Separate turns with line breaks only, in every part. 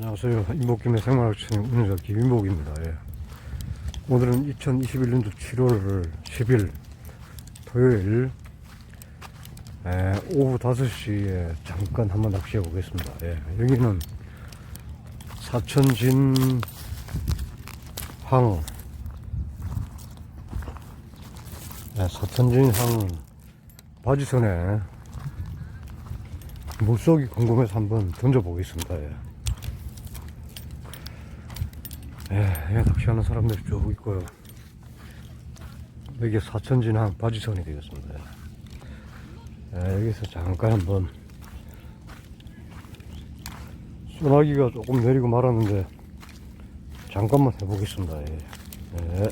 안녕하세요. 인복김의 생활학천 운영자 김인복입니다. 예. 오늘은 2021년도 7월 10일 토요일 에, 오후 5시에 잠깐 한번 낚시해 보겠습니다. 예. 여기는 사천진 항 예, 사천진 항 바지선에 물속이 궁금해서 한번 던져보겠습니다. 예. 예, 예, 낚시하는 사람들이 쭉 있고요. 여기 사천진항 바지선이 되겠습니다. 예, 여기서 잠깐 한번 소나기가 조금 내리고 말았는데 잠깐만 해보겠습니다. 예. 예.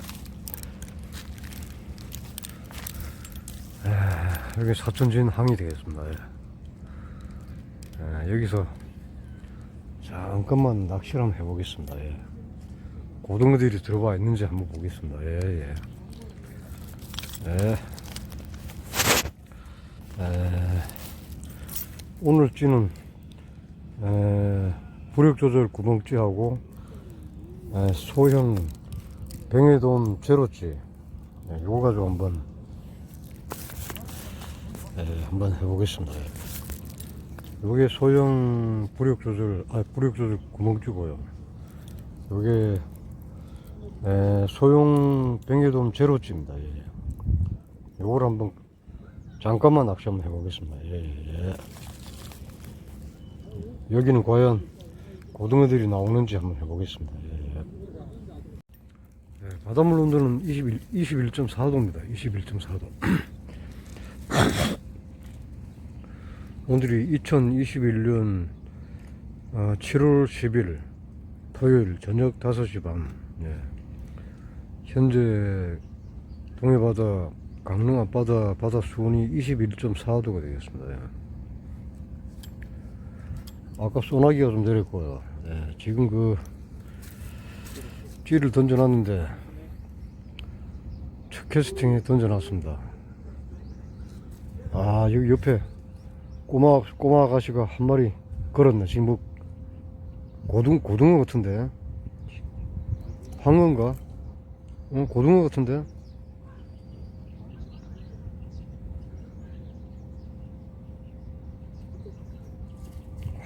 예, 여기 사천진 항이 되겠습니다. 예. 예, 여기서 잠깐만 낚시를 한번 해보겠습니다. 예. 고등어들이 들어와 있는지 한번 보겠습니다. 예, 예. 예. 에, 오늘 찌는 에, 부력 조절 구멍찌하고 에, 소형 병해돔 제로찌 예, 요거 가지고 한번 예, 한번 해보겠습니다. 요게 소형 부력 조절 아 부력 조절 구멍찌고요. 요게 에, 소형 병해돔 제로찌입니다. 예. 요걸 한번 잠깐만 낚시 한번 해보겠습니다. 예, 예. 여기는 과연 고등어들이 나오는지 한번 해보겠습니다. 예, 예. 예, 바닷물 온도는 21, 21.4도입니다. 21.4도. 오늘이 2021년 7월 10일 토요일 저녁 5시 반. 예. 현재 동해 바다 강릉 앞바다 바다 수온이 21.4도가 되겠습니다. 예. 아까 소나기가 좀 내렸고요. 예, 지금 그 찌를 던져놨는데 첫 캐스팅에 던져놨습니다. 아 여기 옆에 꼬마 꼬마 아가씨가 한 마리 걸었네. 지금 뭐 고등 고등어 같은데 황어인가? 어, 고등어 같은데.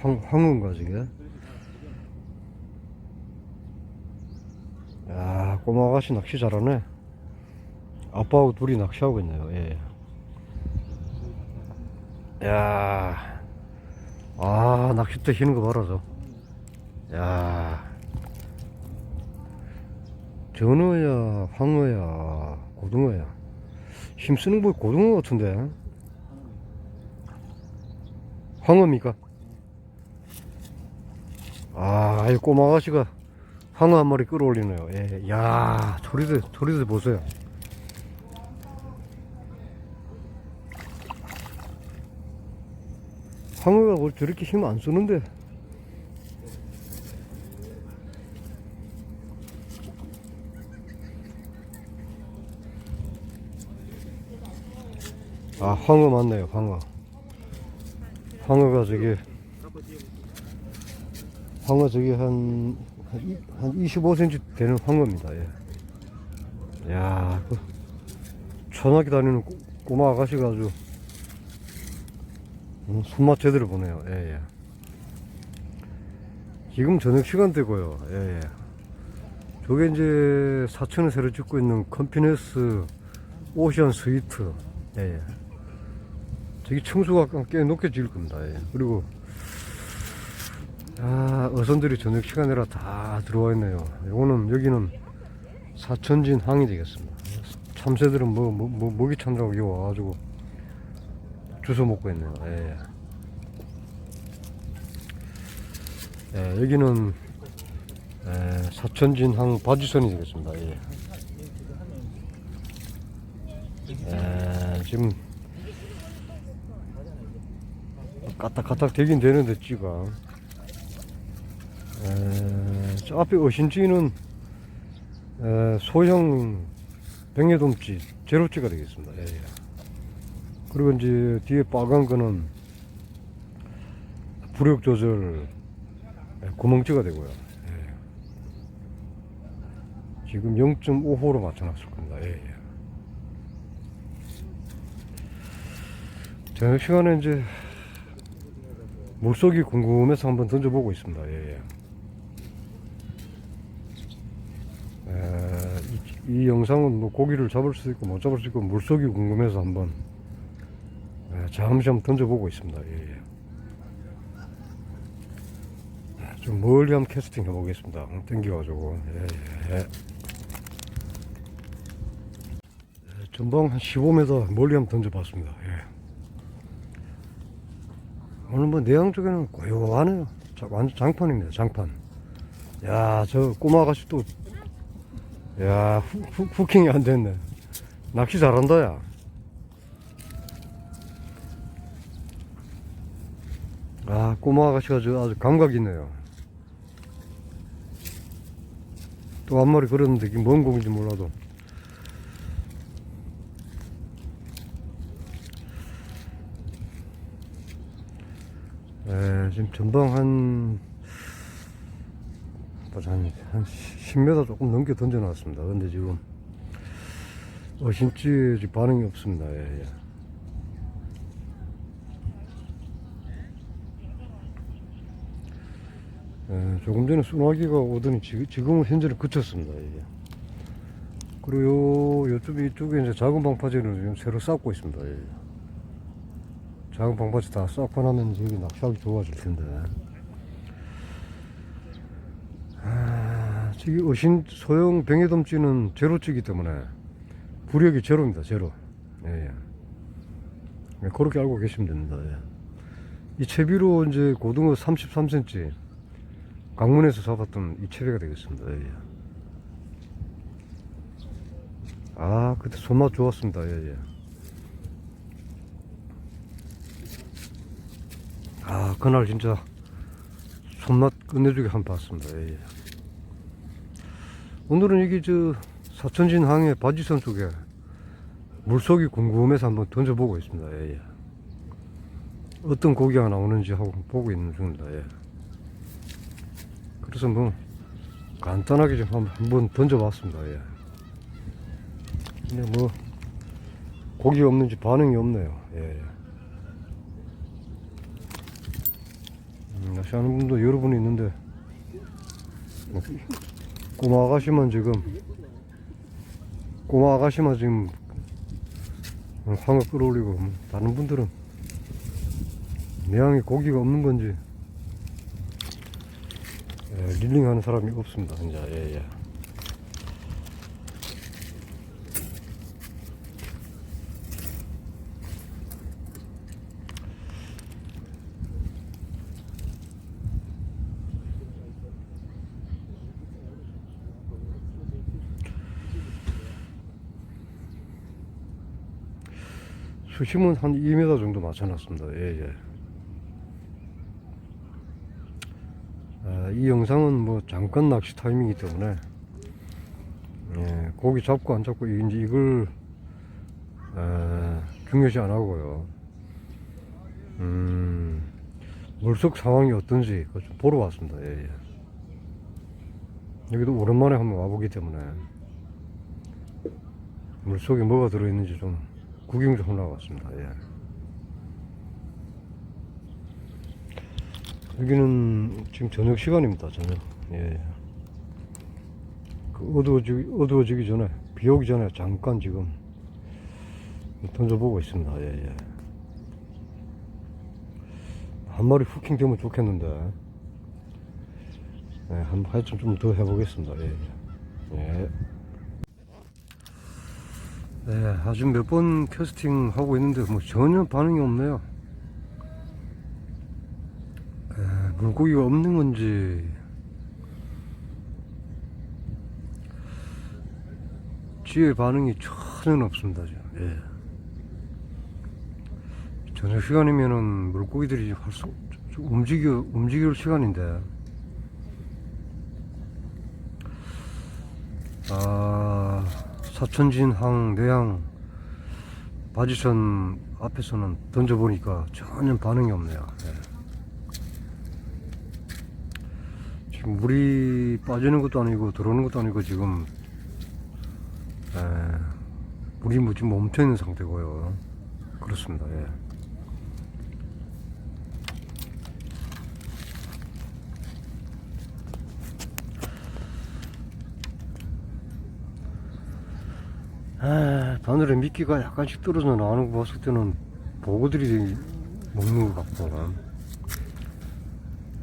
황, 황어인가 저게? 야 꼬마 아가씨 낚시 잘하네 아빠하고 둘이 낚시하고 있네요 예. 야, 아 낚싯대 희는 거 봐라 저. 야, 전어야, 황어야, 고등어야. 힘쓰는 거 고등어 같은데. 황어입니까? 아, 이 꼬마 아가씨가 황어 한 마리 끌어올리네요. 예, 야, 소리들, 소리들 보세요. 황어가 뭘 저렇게 힘 안 쓰는데. 아, 황어 맞네요, 황어. 황어가 저기, 황어 저기 한, 한, 이- 한 25cm 되는 황어입니다, 예. 야, 그, 천하게 다니는 꼬- 꼬마 아가씨가 아주, 음, 손맛 제대로 보네요, 예, 예. 지금 저녁 시간대고요, 예, 예. 저게 이제 사천에 새로 짓고 있는 컴피네스 오션 스위트, 예, 예. 저기 청수가 꽤 높게 지을 겁니다. 예. 그리고 아 어선들이 저녁 시간이라 다 들어와 있네요. 요거는 여기는 사천진 항이 되겠습니다. 참새들은 뭐, 뭐, 뭐 먹이 찾느라고 여기 와가지고 주워 먹고 있네요. 예. 예, 여기는 예, 사천진 항 바지선이 되겠습니다. 예. 예, 지금 까딱까딱 되긴 되는데 찌가 에, 저 앞에 어신찌는 에, 소형 백예돔찌 제로찌가 되겠습니다 예, 예. 그리고 이제 뒤에 빨간 거는 부력 조절 예, 구멍찌가 되고요. 예. 지금 0.5호로 맞춰놨을 겁니다. 예, 예. 저녁 시간에 이제 물속이 궁금해서 한번 던져보고 있습니다. 예, 예. 에, 이, 이 영상은 뭐 고기를 잡을 수 있고 못 잡을 수 있고 물속이 궁금해서 한번 에, 잠시 한번 던져보고 있습니다. 예, 예. 에, 좀 멀리 한번 캐스팅 해보겠습니다. 땡겨가지고 예, 예. 예, 전방 한 15m 멀리 한번 던져봤습니다. 예. 오늘 뭐 내양 쪽에는 고요하네요. 자, 완전 장판입니다. 장판. 야, 저 꼬마 아가씨 또, 야, 후, 후, 후 킹이 안 됐네. 낚시 잘한다, 야. 아, 꼬마 아가씨가 저 아주 감각 있네요. 또 한 마리 걸었는데 이게 뭔 공인지 몰라도. 에, 지금 전방 한, 한, 한 10m 조금 넘게 던져놨습니다. 근데 지금, 어신지 반응이 없습니다. 예, 예. 에, 조금 전에 소나기가 오더니 지금, 지금은 현재는 그쳤습니다. 예. 그리고 요, 요쪽, 이쪽에 이제 작은 방파제를 지금 새로 쌓고 있습니다. 예. 작은 방파제 다 쌓고 나면 여기 낚시하기 좋아질 텐데. 아, 저기 어신 소형 병해돔찌는 제로찌기 때문에 부력이 제로입니다. 제로. 예, 예. 예, 그렇게 알고 계시면 됩니다. 예. 이 채비로 이제 고등어 33cm 강문에서 잡았던 이 채비가 되겠습니다. 예, 예. 아, 그때 손맛 좋았습니다. 예, 예. 아, 그날 진짜 손맛 끝내주게 한 번 봤습니다. 예, 예. 오늘은 여기 저 사천진 항의 바지선 쪽에 물속이 궁금해서 한번 던져보고 있습니다. 예, 예. 어떤 고기가 나오는지 하고 보고 있는 중입니다. 예. 그래서 뭐 간단하게 좀 한번, 한번 던져봤습니다. 예. 근데 뭐 고기 없는지 반응이 없네요. 예. 예. 음, 낚시하는 분도 여러분이 있는데 꼬마 아가씨만 지금 꼬마 아가씨만 지금 황어 끌어올리고 뭐 다른 분들은 내양에 고기가 없는 건지 예, 릴링하는 사람이 없습니다. 이제 예, 예. 수심은 한 2m 정도 맞춰놨습니다. 예, 예. 아, 이 영상은 뭐 잠깐 낚시 타임이기 때문에 예, 고기 잡고 안 잡고 이제 이걸 아, 중요시 안 하고요. 음, 물속 상황이 어떤지 좀 보러 왔습니다. 예, 예. 여기도 오랜만에 한번 와보기 때문에 물속에 뭐가 들어있는지 좀 구경 좀 하러 왔습니다. 예. 여기는 지금 저녁 시간입니다. 저녁. 예. 그 어두워지기, 어두워지기 전에, 비 오기 전에 잠깐 지금 던져보고 있습니다. 예, 예. 한 마리 후킹 되면 좋겠는데. 예, 한, 하여튼 좀 더 해보겠습니다. 예, 예. 예. 네, 아주 몇 번 캐스팅 하고 있는데 뭐 전혀 반응이 없네요. 에, 물고기가 없는 건지 쥐의 반응이 전혀 없습니다. 지금. 예. 저녁 시간이면은 물고기들이 활성 좀 움직여 움직일 시간인데 아. 사천진항 내양 바지선 앞에서는 던져보니까 전혀 반응이 없네요. 예. 물이 빠지는 것도 아니고 들어오는 것도 아니고 지금 에, 물이 뭐 지금 멈춰 있는 상태고요. 그렇습니다. 예. 아, 바늘에 미끼가 약간씩 떨어져 나오는 거 봤을 때는 보고들이 먹는 것 같고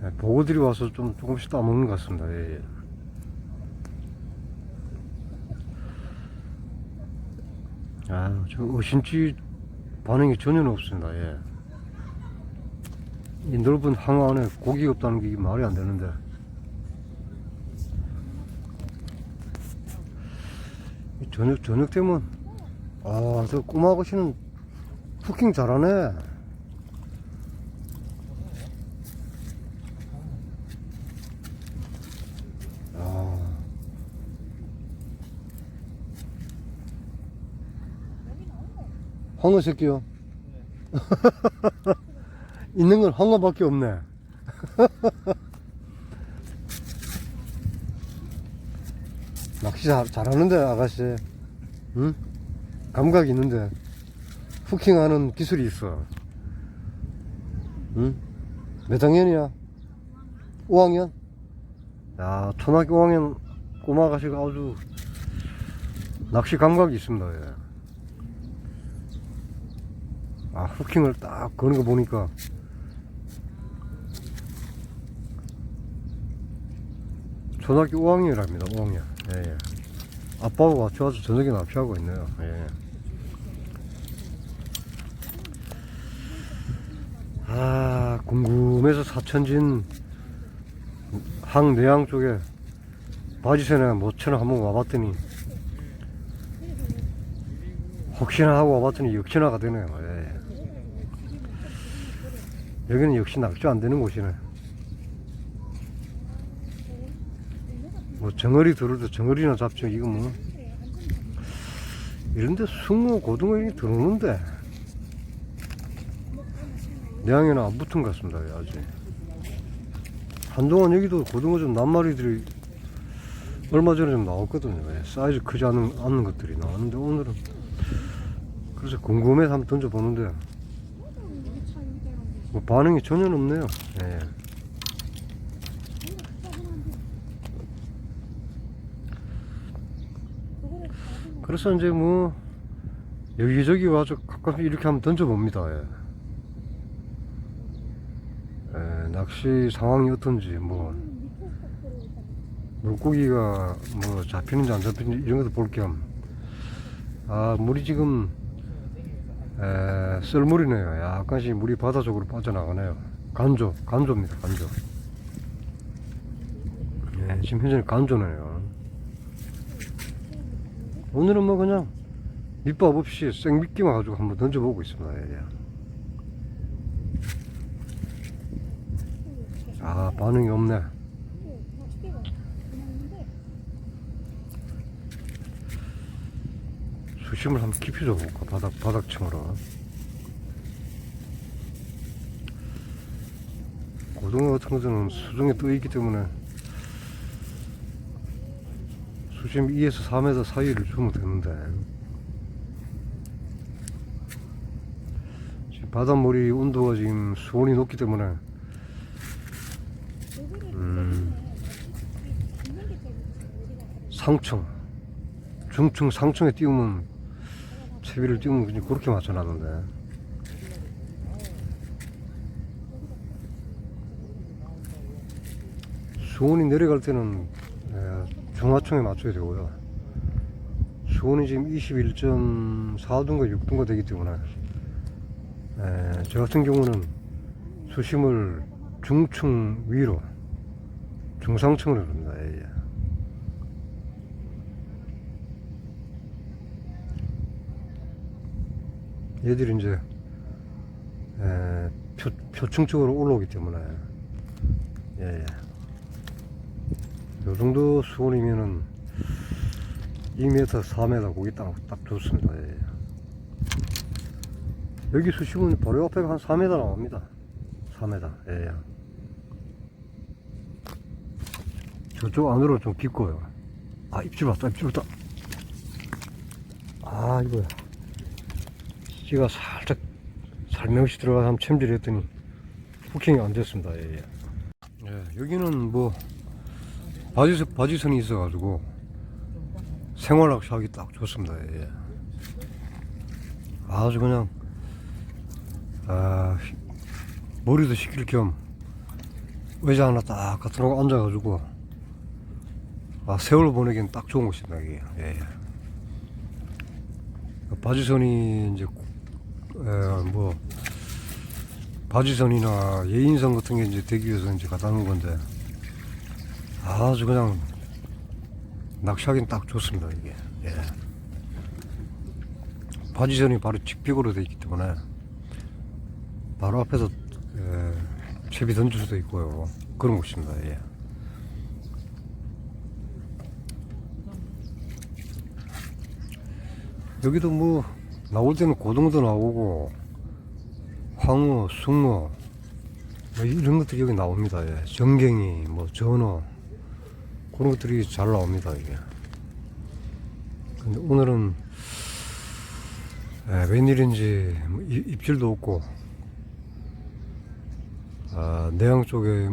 예, 보고들이 와서 좀 조금씩 따먹는 것 같습니다. 예, 예. 아, 저 어신지 반응이 전혀 없습니다. 예. 이 넓은 항 안에 고기가 없다는 게 말이 안 되는데. 이 저녁, 저녁 되면, 아, 저 꼬마 아가씨는 쿠킹 잘하네. 아. 황어 새끼요? 있는 건 황어밖에 없네. 잘, 잘하는데, 아가씨. 응? 감각이 있는데. 후킹하는 기술이 있어. 응? 몇 학년이야? 5학년? 야, 초등학교 5학년 꼬마 아가씨가 아주 낚시 감각이 있습니다. 예. 아, 후킹을 딱 거는 거 보니까 초등학교 5학년이랍니다. 5학년. 예, 예. 아빠하고 같이 와서 저녁에 납치하고 있네요. 예. 아, 궁금해서 사천진 항내양 쪽에 바지새나 모처럼 한번 와봤더니 혹시나 하고 와봤더니 역시나가 되네요. 예. 여기는 역시 낙지 안 되는 곳이네. 뭐 정어리 들어도 정어리나 잡죠. 이거 뭐 이런데 숭어 고등어 이 들어오는데 내양에는 안 붙은 것 같습니다. 아직 한동안 여기도 고등어 좀 낱마리들이 얼마 전에 좀 나왔거든요. 예, 사이즈 크지 않은, 않는 것들이 나왔는데 오늘은 그래서 궁금해서 한번 던져보는데 뭐 반응이 전혀 없네요. 예. 그래서 이제 뭐 여기저기 와서 가끔 이렇게 한번 던져봅니다. 예. 예, 낚시 상황이 어떤지 뭐 물고기가 뭐 잡히는지 안 잡히는지 이런 것도 볼 겸. 아 물이 지금 에, 썰물이네요. 약간씩 물이 바다 쪽으로 빠져나가네요. 간조, 간조입니다. 간조. 예, 지금 현재 간조네요. 오늘은 뭐 그냥 밑밥 없이 생미끼만 가지고 한번 던져보고 있습니다. 예, 예. 아 반응이 없네. 수심을 한번 깊이 줘볼까 바닥 바닥층으로. 고등어 같은 것은 수중에 떠 있기 때문에 수심 2에서 3m 사이를 주면 되는데. 지금 바닷물이 온도가 지금 수온이 높기 때문에. 음, 상층. 중층 상층에 띄우면 채비를 띄우면 그냥 그렇게 맞춰놨는데. 수온이 내려갈 때는 에, 중하층에 맞춰야 되고요 수온이 지금 21.4도인가 6도인가 되기 때문에 에, 저 같은 경우는 수심을 중층 위로 중상층으로 합니다 예, 예. 얘들이 이제 에, 표, 표층 쪽으로 올라오기 때문에 예, 예. 요 정도 수온이면은 2m, 4m 고기 딱, 딱 좋습니다. 예, 예. 여기 수심은 바로 옆에 한 4m 나옵니다. 4m. 예, 예. 저쪽 안으로 좀 깊고요. 아, 입질 왔다, 입질 왔다. 아, 이거야. 씨가 살짝, 살며시 들어가서 한번 챔질 했더니, 후킹이 안 됐습니다. 예, 예. 예, 여기는 뭐, 바지선, 바지선이 있어가지고, 생활낚시 하기 딱 좋습니다. 예, 예. 아주 그냥, 아, 머리도 식힐 겸, 의자 하나 딱 갖다 놓고 앉아가지고 아 세월 보내기엔 딱 좋은 곳입니다 이게 예. 바지선이 이제 에, 뭐 바지선이나 예인선 같은 게 이제 되기 위해서 이제 갖다 놓은 건데 아주 그냥 낚시하기엔 딱 좋습니다 이게 예. 바지선이 바로 직벽으로 되어 있기 때문에 바로 앞에서 에, 채비 던질 수도 있고요. 그런 곳입니다. 예. 여기도 뭐 나올 때는 고등어도 나오고 황어, 숭어 뭐 이런 것들이 여기 나옵니다. 예. 정갱이, 뭐 전어 그런 것들이 잘 나옵니다. 이게. 근데 오늘은 예, 웬일인지 뭐 이- 입질도 없고 아, 내양 쪽에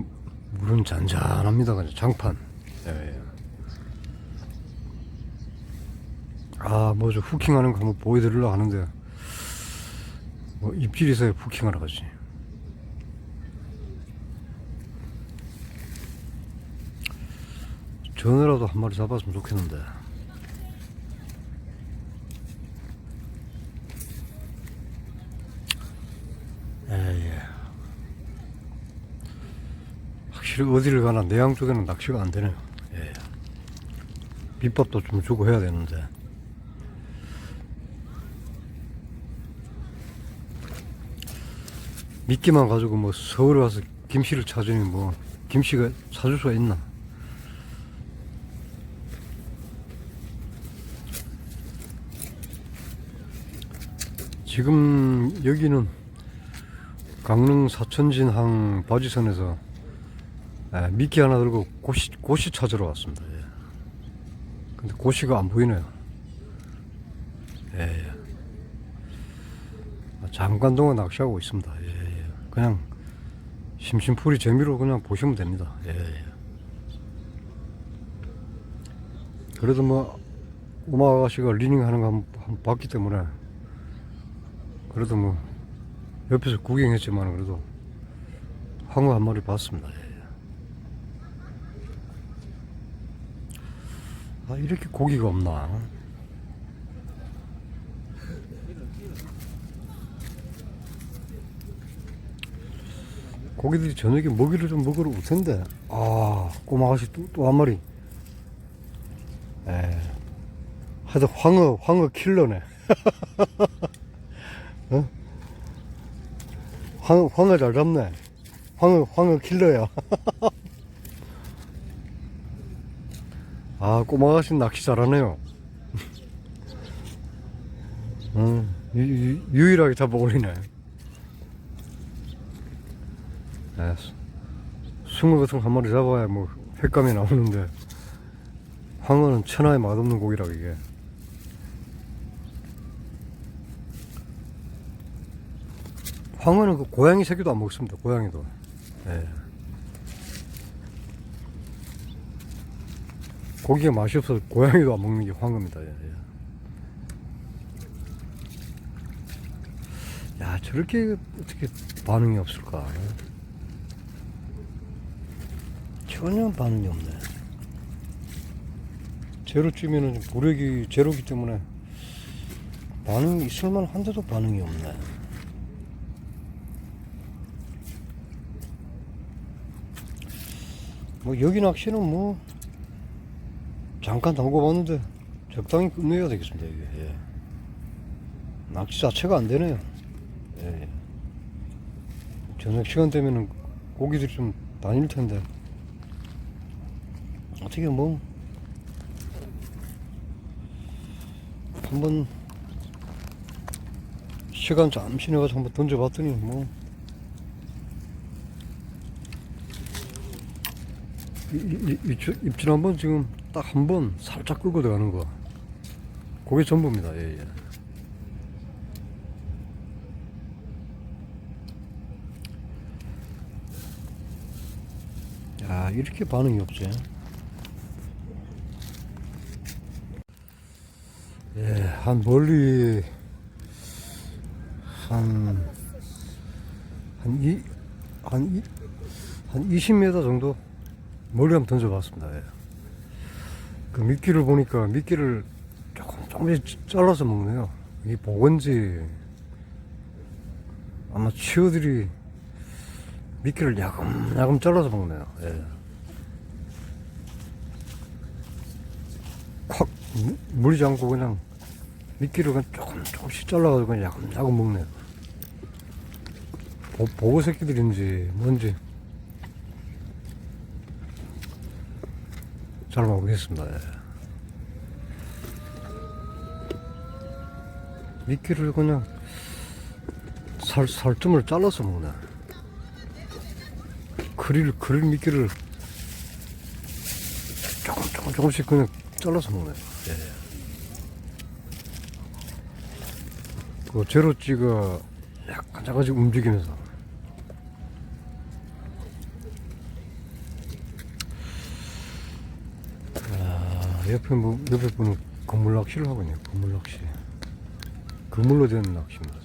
물은 잔잔합니다. 그냥 장판. 예, 예. 아, 뭐 저 후킹하는 거 한번 보여드리려고 하는데 뭐 입질이 있어야 후킹하러 가지. 전어라도 한 마리 잡았으면 좋겠는데. 예, 예. 확실히 어디를 가나 내양 쪽에는 낚시가 안 되네요. 예. 밑밥도 좀 주고 해야 되는데. 미끼만 가지고 뭐 서울에 와서 김씨를 찾으니 뭐 김씨가 찾을 수가 있나? 지금 여기는 강릉 사천진항 바지선에서 예, 미끼 하나 들고 고시, 고시 찾으러 왔습니다. 예. 근데 고시가 안 보이네요. 예, 예. 아, 잠깐 동안 낚시하고 있습니다. 예, 예. 그냥 심심풀이 재미로 그냥 보시면 됩니다. 예, 예. 그래도 뭐 오마 아가씨가 리닝 하는 거 한번 봤기 때문에 그래도 뭐 옆에서 구경했지만 그래도 황어 한 마리 봤습니다. 예. 아 이렇게 고기가 없나? 고기들이 저녁에 먹이를 좀 먹으러 올 텐데 아 꼬마 아가씨 또또한 마리 에 하여튼 황어 황어 킬러네 어? 황, 황어 잘 잡네. 황어 황어 킬러야. 아 꼬마 아가씨 낚시 잘하네요. 음, 유, 유, 유일하게 잡아 올리네. 예, 수- 숭어 같은 거한 마리 잡아야 뭐 횟감이 나오는데 황어는 천하에 맛없는 고기라 이게 황어는 그 고양이 새끼도 안 먹습니다 고양이도 예. 고기가 맛이 없어서 고양이도 안 먹는 게 황어입니다 예, 예. 야 저렇게 어떻게 반응이 없을까 전혀 반응이 없네 제로쯤이면 부력이 제로기 때문에 반응이 있을만 한데도 반응이 없네 뭐 여기 낚시는 뭐 잠깐 담궈봤는데 적당히 끝내야 되겠습니다 이게 예. 낚시 자체가 안 되네요 예, 예. 저녁 시간 되면은 고기들이 좀 다닐 텐데 어떻게 뭐 한번 시간 잠시 내가서 한번 던져봤더니 뭐 이- 이- 이- 입질, 입질 한번 지금 딱 한 번 살짝 끌고 들어가는 거. 그게 전부입니다. 예, 예. 야, 이렇게 반응이 없지. 예, 한 멀리 한, 한 이, 한 이, 한 20m 정도 멀리 한번 던져봤습니다. 예. 그 미끼를 보니까 미끼를 조금 조금씩 잘라서 먹네요. 이 보건지 아마 치어들이 미끼를 야금야금 잘라서 먹네요. 예. 콱 무- 물리지 않고 그냥 미끼를 그냥 조금 조금씩 잘라가지고 야금야금 먹네요. 보, 보고 새끼들인지 뭔지 잘 모르겠습니다. 예. 미끼를 그냥 살, 살점을 잘라서 먹네. 크릴, 크릴 미끼를 조금, 조금, 조금씩 그냥 잘라서 먹네. 예. 그 제로찌가 약간 작아지고 움직이면서. 아, 옆에 뭐, 옆에 분은 그물 낚시를 하고 있네요. 그물 낚시. 그물로 된 낚시입니다.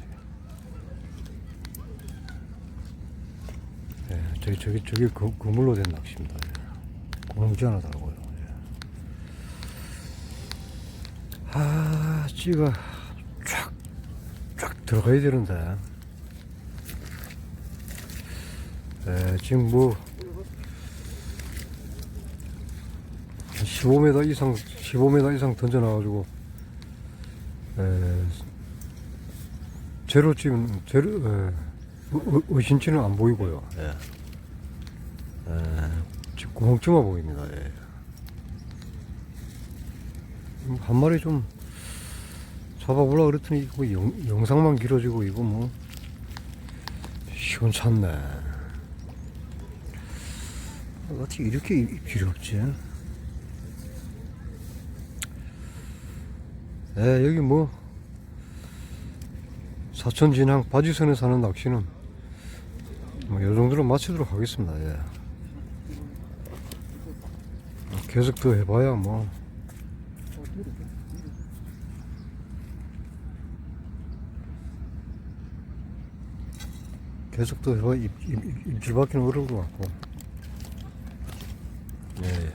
예, 저기, 저기, 저기 그, 그물로 된 낚시입니다. 예. 공지 하나 달고요. 예. 아, 찌가 쫙, 쫙 들어가야 되는데. 예, 지금 뭐, 한 15m 이상, 15m 이상 던져놔가지고, 에, 제로 지금, 제로, 에, 의- 의신치는 안 보이고요. 예. 에, 지금 구멍쯤만 보입니다. 예. 음, 한 마리 좀 잡아보려 그랬더니, 이거 영, 영상만 길어지고, 이거 뭐, 시원찮네. 어떻게 이렇게 없지? 예, 여기 뭐 사천 진항 바지선에 사는 낚시는 뭐 요 정도로 마치도록 하겠습니다. 예. 계속 더 해봐야 뭐 계속 더 해봐야 입, 입, 입, 입질 받기는 어려울 것 같고 예,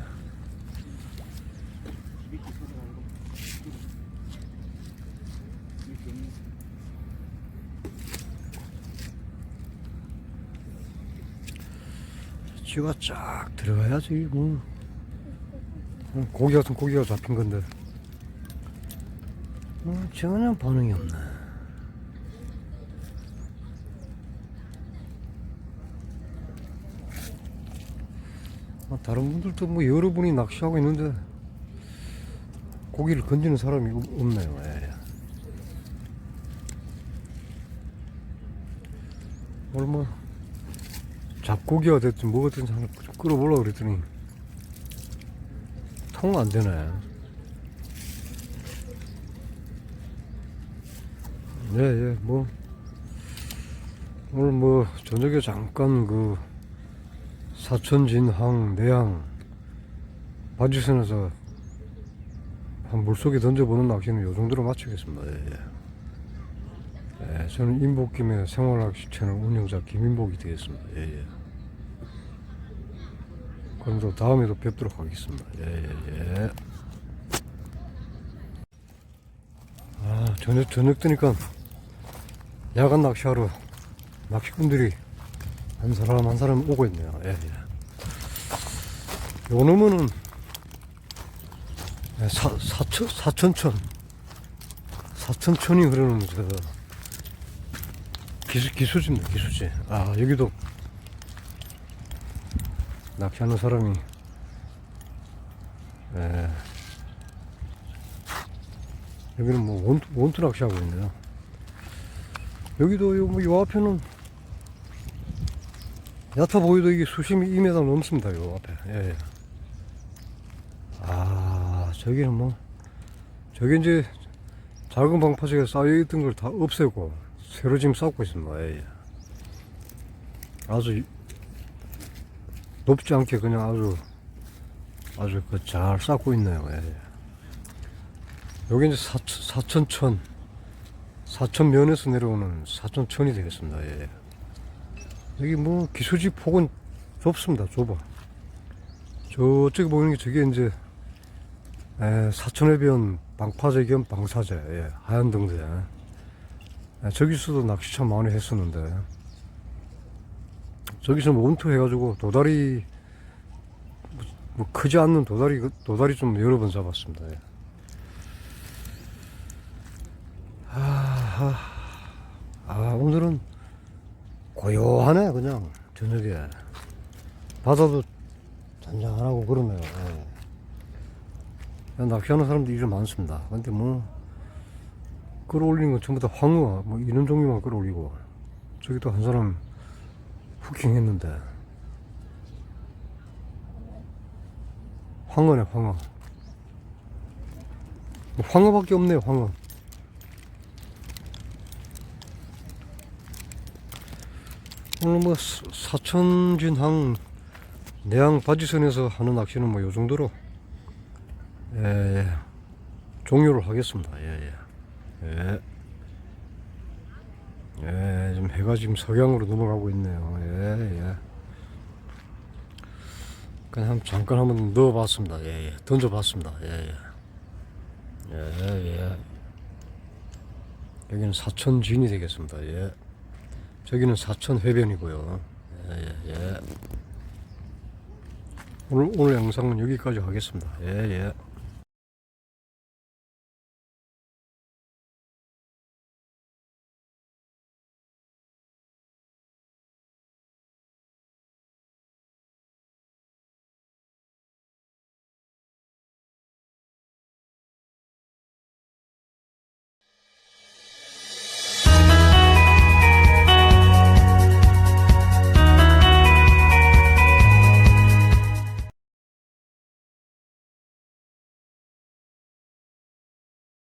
예. 쥐가 쫙 들어가야지 뭐 어, 고기 같은 고기가 잡힌 건데 어, 전혀 반응이 없네 아, 다른 분들도 뭐 여러분이 낚시하고 있는데 고기를 건지는 사람이 없- 없네요 예. 오늘 뭐 잡고기가 됐든 뭐가 됐든 하나 끌어보려고 그랬더니 통 안 되네. 네, 예, 뭐 오늘 뭐 저녁에 잠깐 그 사천 진항 내항 바지선에서 한 물속에 던져보는 낚시는 요 정도로 마치겠습니다. 예, 예. 예, 저는 인복김의 생활낚시 채널 운영자 김인복이 되겠습니다. 예, 예. 그럼 또 다음에도 뵙도록 하겠습니다. 예, 예, 예. 아, 저녁, 저녁 뜨니까 야간 낚시하러 낚시꾼들이 한 사람 한 사람 오고 있네요. 예, 예. 요 놈은 예, 사, 사천, 사천천. 사천천이 흐르는 저 기수, 기수지입니다, 기수지. 아, 여기도 낚시하는 사람이, 예. 여기는 뭐 원투, 원투 낚시하고 있네요. 여기도 요, 뭐, 요 앞에는 얕아 보여도 이게 수심이 2m 넘습니다, 요 앞에. 예, 예. 저기는 뭐 저기 이제 작은 방파제가 쌓여있던 걸 다 없애고 새로 지금 쌓고 있습니다. 예, 예. 아주 높지 않게 그냥 아주 아주 그 잘 쌓고 있네요. 예, 예. 여기 이제 사천, 사천천 사천면에서 내려오는 사천천이 되겠습니다. 예, 예. 여기 뭐 기수지 폭은 좁습니다. 좁아. 저쪽에 보이는 게 저게 이제 에, 사천해변 방파제 겸 방사제 예, 하얀 등대 예, 저기서도 낚시 참 많이 했었는데 저기서 뭐 원투 해가지고 도다리 뭐, 뭐 크지 않는 도다리 도다리 좀 여러 번 잡았습니다. 예. 아, 아, 오늘은 고요하네 그냥 저녁에 바다도 잔잔하고 그러네요. 예. 낚시하는 사람들이 좀 많습니다. 근데 뭐 끌어올리는 건 전부 다 황어 뭐 이런 종류만 끌어올리고 저기 또 한 사람 후킹했는데 황어네 황어 뭐 황어밖에 없네요 황어 오늘 뭐 사- 사천진항 내양 바지선에서 하는 낚시는 뭐 요 정도로 예, 예. 종료를 하겠습니다. 예, 예. 예. 예, 지금 해가 지금 석양으로 넘어가고 있네요. 예, 예. 그냥 한- 잠깐 한번 넣어봤습니다. 예, 예. 던져봤습니다. 예, 예. 예, 예. 여기는 사천진이 되겠습니다. 예. 저기는 사천 해변이고요. 예, 예, 예. 오늘, 오늘 영상은 여기까지 하겠습니다. 예, 예.